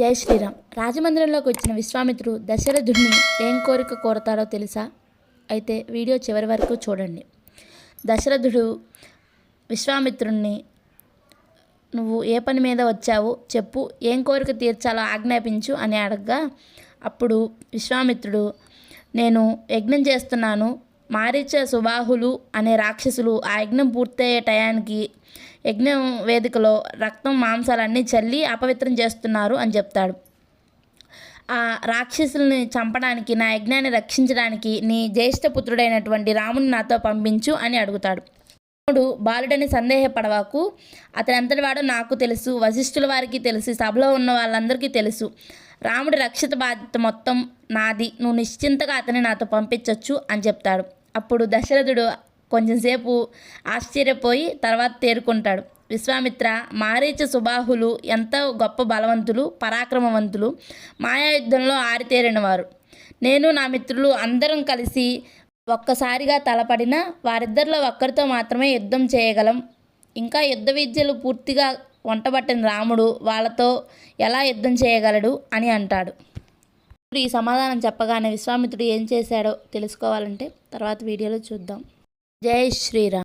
జై శ్రీరామ్. రాజమందిరంలోకి వచ్చిన విశ్వామిత్రుడు దశరథుడిని ఏం కోరిక కోరతాడో తెలుసా? అయితే వీడియో చివరి వరకు చూడండి. దశరథుడు విశ్వామిత్రుణ్ణి నువ్వు ఏ పని మీద వచ్చావు? చెప్పు. ఏం కోరిక తీర్చాలో ఆజ్ఞాపించు అని అడగగా అప్పుడు విశ్వామిత్రుడు నేను యజ్ఞం చేస్తున్నాను. మారీచ సుబాహులు అనే రాక్షసులు ఆ యజ్ఞం పూర్తయ్యే టయానికి యజ్ఞం వేదికలో రక్తం మాంసాలన్నీ చల్లి అపవిత్రం చేస్తున్నారు అని చెప్తాడు. ఆ రాక్షసుల్ని చంపడానికి నా యజ్ఞాన్ని రక్షించడానికి నీ జ్యేష్ఠ పుత్రుడైనటువంటి రాముని నాతో పంపించు అని అడుగుతాడు. రాముడు బాలుడని సందేహపడవాకు అతని అంతటి వాడు నాకు తెలుసు వశిష్ఠుల వారికి తెలుసు సభలో ఉన్న వాళ్ళందరికీ తెలుసు. రాముడి రక్షిత బాధ్యత మొత్తం నాది. నువ్వు నిశ్చింతగా అతని నాతో పంపించవచ్చు అని చెప్తాడు. అప్పుడు దశరథుడు కొంచెంసేపు ఆశ్చర్యపోయి తర్వాత తేరుకుంటాడు. విశ్వామిత్ర మారీచ సుబాహులు ఎంతో గొప్ప బలవంతులు పరాక్రమవంతులు మాయాయుద్ధంలో ఆరితేరినవారు. నేను నా మిత్రులు అందరం కలిసి ఒక్కసారిగా తలపడిన వారిద్దరిలో ఒక్కరితో మాత్రమే యుద్ధం చేయగలం. ఇంకా యుద్ధ విద్యలు పూర్తిగా వంటబట్టిన రాముడు వాళ్ళతో ఎలా యుద్ధం చేయగలడు అని అంటాడు. ఇప్పుడు ఈ సమాధానం చెప్పగానే విశ్వామిత్రుడు ఏం చేశాడో తెలుసుకోవాలంటే తర్వాత వీడియోలో చూద్దాం. జై శ్రీరామ్.